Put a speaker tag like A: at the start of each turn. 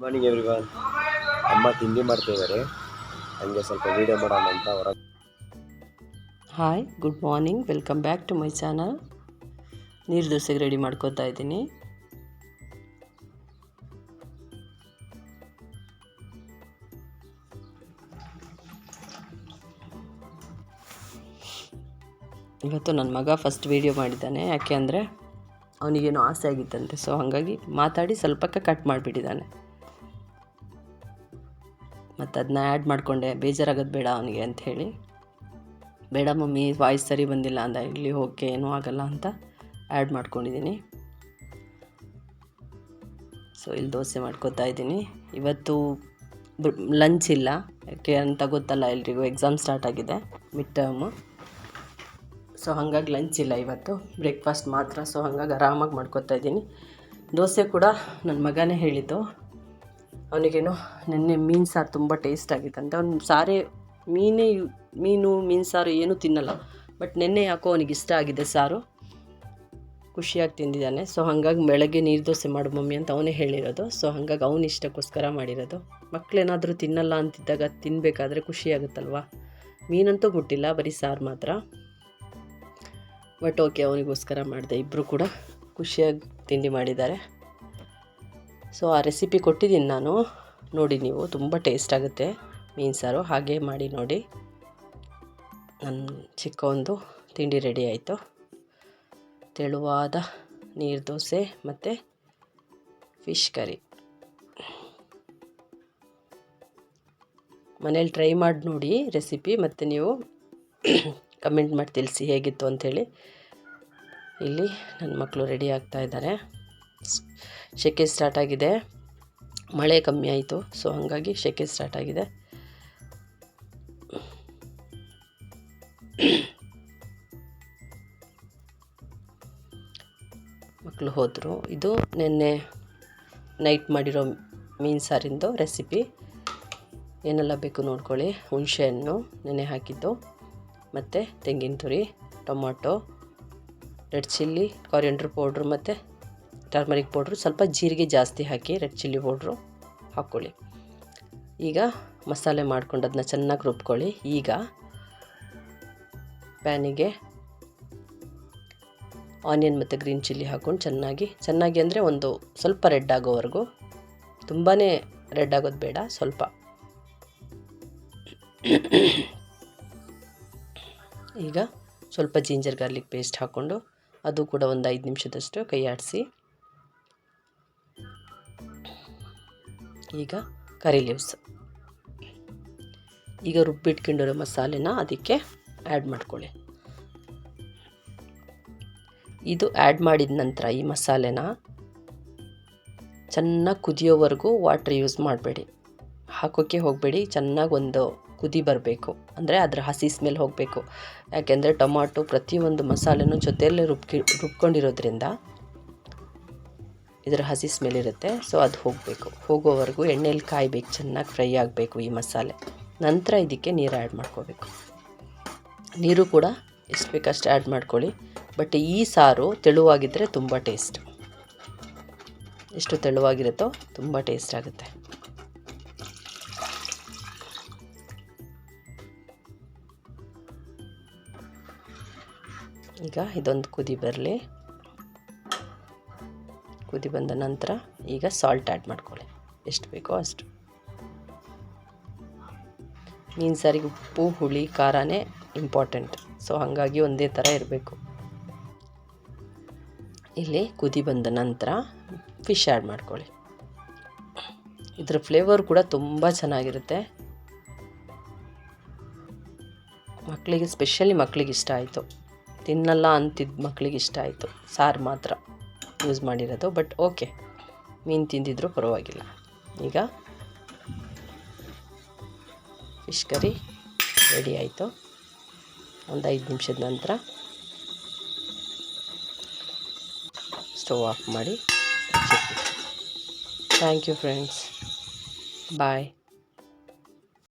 A: Morning everyone ಅಮ್ಮ ತಿಂಡಿ ಮಾಡ್ತಾ ಇದ್ದಾರೆ ಹಂಗೆ ಸ್ವಲ್ಪ ವೀಡಿಯೋ ಮಾಡೋಣ ಅಂತ ಅವರ
B: hi good morning welcome back to my channel ನೀರು ದೋಸೆಗೆ ರೆಡಿ ಮಾಡ್ಕೋತಾ ಇದ್ದೀನಿ. ಇವತ್ತು ನನ್ನ ಮಗ ಫಸ್ಟ್ ವೀಡಿಯೋ ಮಾಡಿದ್ದಾನೆ. ಯಾಕೆ ಅಂದರೆ ಅವನಿಗೇನೋ ಆಸೆ ಆಗಿತ್ತಂತೆ. ಸೊ ಹಾಗಾಗಿ ಮಾತಾಡಿ ಸ್ವಲ್ಪಕ್ಕೆ ಕಟ್ ಮಾಡಿಬಿಟ್ಟಿದ್ದಾನೆ. ಮತ್ತು ಅದನ್ನ ಆ್ಯಡ್ ಮಾಡಿಕೊಂಡೆ, ಬೇಜಾರಾಗೋದು ಬೇಡ ಅವನಿಗೆ ಅಂತ ಹೇಳಿ. ಬೇಡ ಮಮ್ಮಿ ವಾಯ್ಸ್ ಸರಿ ಬಂದಿಲ್ಲ ಅಂದ ಇಲ್ಲಿ ಓಕೆ ಏನೂ ಆಗಲ್ಲ ಅಂತ ಆ್ಯಡ್ ಮಾಡ್ಕೊಂಡಿದ್ದೀನಿ ಸೊ ಇಲ್ಲಿ ದೋಸೆ ಮಾಡ್ಕೋತಾ ಇದ್ದೀನಿ. ಇವತ್ತು ಲಂಚ್ ಇಲ್ಲ. ಯಾಕೆ ಅಂತ ಗೊತ್ತಲ್ಲ, ಎಲ್ರಿಗೂ ಎಕ್ಸಾಮ್ ಸ್ಟಾರ್ಟ್ ಆಗಿದೆ ಮಿಡ್ ಟರ್ಮು ಸೊ ಹಾಗಾಗಿ ಲಂಚ್ ಇಲ್ಲ ಇವತ್ತು. ಬ್ರೇಕ್ಫಾಸ್ಟ್ ಮಾತ್ರ. ಸೊ ಹಾಗಾಗಿ ಆರಾಮಾಗಿ ಮಾಡ್ಕೋತಾ ಇದ್ದೀನಿ. ದೋಸೆ ಕೂಡ ನನ್ನ ಮಗನೇ ಹೇಳಿದ್ದು. ಅವನಿಗೇನೋ ನಿನ್ನೆ ಮೀನು ಸಾರು ತುಂಬ ಟೇಸ್ಟ್ ಆಗಿತ್ತಂತೆ ಅವ್ನು ಸಾರೇ ಮೀನೇ ಮೀನು ಮೀನು ಸಾರು ಏನೂ ತಿನ್ನಲ್ಲ. ಬಟ್ ನಿನ್ನೆ ಯಾಕೋ ಅವನಿಗೆ ಇಷ್ಟ ಆಗಿದೆ ಸಾರು. ಖುಷಿಯಾಗಿ ತಿಂದಿದ್ದಾನೆ. ಸೊ ಹಾಗಾಗಿ ಬೆಳಗ್ಗೆ ನೀರು ದೋಸೆ ಮಾಡು ಮಮ್ಮಿ ಅಂತ ಅವನೇ ಹೇಳಿರೋದು. ಸೊ ಹಾಗಾಗಿ ಅವನ ಇಷ್ಟಕ್ಕೋಸ್ಕರ ಮಾಡಿರೋದು. ಮಕ್ಕಳೇನಾದರೂ ತಿನ್ನಲ್ಲ ಅಂತಿದ್ದಾಗ ತಿನ್ನಬೇಕಾದ್ರೆ ಖುಷಿಯಾಗುತ್ತಲ್ವ ಮೀನಂತೂ ಮುಟ್ಟಿಲ್ಲ ಬರೀ ಸಾರು ಮಾತ್ರ. ಬಟ್ ಓಕೆ ಅವನಿಗೋಸ್ಕರ ಮಾಡಿದೆ. ಇಬ್ಬರು ಕೂಡ ಖುಷಿಯಾಗಿ ತಿಂಡಿ ಮಾಡಿದ್ದಾರೆ. ಸೊ ಆ ರೆಸಿಪಿ ಕೊಟ್ಟಿದ್ದೀನಿ ನಾನು. ನೋಡಿ ನೀವು, ತುಂಬ ಟೇಸ್ಟ್ ಆಗುತ್ತೆ ಮೀನು ಸಾರು. ಹಾಗೆ ಮಾಡಿ ನೋಡಿ. ನನ್ನ ಚಿಕ್ಕ ಒಂದು ತಿಂಡಿ ರೆಡಿ ಆಯಿತು. ತೆಳುವಾದ ನೀರು ದೋಸೆ ಮತ್ತು ಫಿಶ್ ಕರಿ. ಮನೇಲಿ ಟ್ರೈ ಮಾಡಿ ನೋಡಿ ರೆಸಿಪಿ, ಮತ್ತು ನೀವು ಕಮೆಂಟ್ ಮಾಡಿ ತಿಳಿಸಿ ಹೇಗಿತ್ತು ಅಂಥೇಳಿ. ಇಲ್ಲಿ ನನ್ನ ಮಕ್ಕಳು ರೆಡಿ ಆಗ್ತಾ ಇದ್ದಾರೆ. ಸೆಕೆ ಸ್ಟಾರ್ಟ್ ಆಗಿದೆ. ಮಳೆ ಕಮ್ಮಿ ಆಯಿತು ಸೊ ಹಾಗಾಗಿ ಸೆಕೆ ಸ್ಟಾರ್ಟ್ ಆಗಿದೆ. ಮಕ್ಕಳು ಹೋದರು. ಇದು ನಿನ್ನೆ ನೈಟ್ ಮಾಡಿರೋ ಮೀನು ಸಾರಿಂದು ರೆಸಿಪಿ ಏನೆಲ್ಲ ಬೇಕು ನೋಡ್ಕೊಳ್ಳಿ. ಹುಣಸೆಹಣ್ಣು ನೆನೆ ಹಾಕಿದ್ದು. ಮತ್ತು ತೆಂಗಿನ ತುರಿ, tomato, red chilli coriander powder ಮತ್ತು ಟರ್ಮರಿಕ್ ಪೌಡ್ರು ಸ್ವಲ್ಪ ಜೀರಿಗೆ ಜಾಸ್ತಿ ಹಾಕಿ ರೆಡ್ ಚಿಲ್ಲಿ ಪೌಡ್ರು ಹಾಕ್ಕೊಳ್ಳಿ. ಈಗ ಮಸಾಲೆ ಮಾಡ್ಕೊಂಡು ಅದನ್ನ ಚೆನ್ನಾಗಿ ರುಬ್ಕೊಳ್ಳಿ. ಈಗ ಪ್ಯಾನಿಗೆ ಆನಿಯನ್ ಮತ್ತು ಗ್ರೀನ್ ಚಿಲ್ಲಿ ಹಾಕ್ಕೊಂಡು ಚೆನ್ನಾಗಿ ಚೆನ್ನಾಗಿ ಅಂದರೆ ಒಂದು ಸ್ವಲ್ಪ ರೆಡ್ ಆಗೋವರೆಗೂ. ತುಂಬಾ ರೆಡ್ ಆಗೋದು ಬೇಡ, ಸ್ವಲ್ಪ. ಈಗ ಸ್ವಲ್ಪ ಜಿಂಜರ್ ಗಾರ್ಲಿಕ್ ಪೇಸ್ಟ್ ಹಾಕ್ಕೊಂಡು ಅದು ಕೂಡ ಒಂದು ಐದು ನಿಮಿಷದಷ್ಟು ಕೈ ಆಡಿಸಿ ಈಗ ಕರಿ ಲೀವ್ಸ್ ಈಗ ರುಬ್ಬಿಟ್ಕೊಂಡಿರೋ ಮಸಾಲೆನ ಅದಕ್ಕೆ ಆ್ಯಡ್ ಮಾಡ್ಕೊಳ್ಳಿ. ಇದು ಆ್ಯಡ್ ಮಾಡಿದ ನಂತರ ಈ ಮಸಾಲೆನ ಚೆನ್ನಾಗಿ ಕುದಿಯೋವರೆಗೂ ವಾಟ್ರ್ ಯೂಸ್ ಮಾಡಬೇಡಿ. ಹಾಕೋಕ್ಕೆ ಹೋಗಬೇಡಿ, ಚೆನ್ನಾಗಿ ಒಂದು ಕುದಿ ಬರಬೇಕು. ಅಂದರೆ ಅದರ ಹಸಿ ಸ್ಮೆಲ್ ಹೋಗಬೇಕು. ಯಾಕೆಂದರೆ ಟೊಮಾಟೊ ಪ್ರತಿಯೊಂದು ಮಸಾಲೆನೂ ಜೊತೆಯಲ್ಲೇ ರುಬ್ಕಿ, ರುಬ್ಕೊಂಡಿರೋದ್ರಿಂದ ಇದರ ಹಸಿ ಸ್ಮೆಲ್ ಇರುತ್ತೆ. ಸೊ ಅದು ಹೋಗಬೇಕು. ಹೋಗೋವರೆಗೂ ಎಣ್ಣೆಲಿ ಕಾಯಬೇಕು. ಚೆನ್ನಾಗಿ ಫ್ರೈ ಆಗಬೇಕು ಈ ಮಸಾಲೆ. ನಂತರ ಇದಕ್ಕೆ ನೀರು ಆ್ಯಡ್ ಮಾಡ್ಕೋಬೇಕು. ನೀರು ಕೂಡ ಎಷ್ಟು ಬೇಕಷ್ಟು ಆ್ಯಡ್ ಮಾಡ್ಕೊಳ್ಳಿ. ಬಟ್ ಈ ಸಾರು ತೆಳುವಾಗಿದ್ದರೆ ತುಂಬ ಟೇಸ್ಟ್ ಎಷ್ಟು ತೆಳುವಾಗಿರುತ್ತೋ ತುಂಬ ಟೇಸ್ಟ್ ಆಗುತ್ತೆ. ಈಗ ಇದೊಂದು ಕುದಿ ಬರಲಿ. ಕುದಿ ಬಂದ ನಂತರ ಈಗ ಸಾಲ್ಟ್ ಆ್ಯಡ್ ಮಾಡ್ಕೊಳ್ಳಿ. ಎಷ್ಟು ಬೇಕೋ ಅಷ್ಟು. ಮೀನು ಸಾರಿಗೆ ಉಪ್ಪು, ಹುಳಿ, ಖಾರನೇ ಇಂಪಾರ್ಟೆಂಟ್ ಸೊ ಹಾಗಾಗಿ ಒಂದೇ ಥರ ಇರಬೇಕು. ಇಲ್ಲಿ ಕುದಿ ಬಂದ ನಂತರ ಫಿಶ್ ಆ್ಯಡ್ ಮಾಡ್ಕೊಳ್ಳಿ. ಇದರ ಫ್ಲೇವರ್ ಕೂಡ ತುಂಬ ಚೆನ್ನಾಗಿರುತ್ತೆ. ಮಕ್ಕಳಿಗೆ ಸ್ಪೆಷಲಿ ಮಕ್ಕಳಿಗೆ ಇಷ್ಟ ಆಯಿತು. ತಿನ್ನಲ್ಲ ಅಂತಿದ್ದ ಮಕ್ಕಳಿಗೆ ಇಷ್ಟ ಆಯಿತು. ಸಾರು ಮಾತ್ರ. ಯೂಸ್ ಮಾಡಿರೋದು ಬಟ್ ಓಕೆ ಮೀನು ತಿಂದಿದ್ರು ಪರವಾಗಿಲ್ಲ. ಈಗ ಫಿಶ್ ಕರಿ ರೆಡಿ ಆಯಿತು. ಒಂದು ಐದು ನಿಮಿಷದ ನಂತರ ಸ್ಟವ್ ಆಫ್ ಮಾಡಿ. Thank you friends bye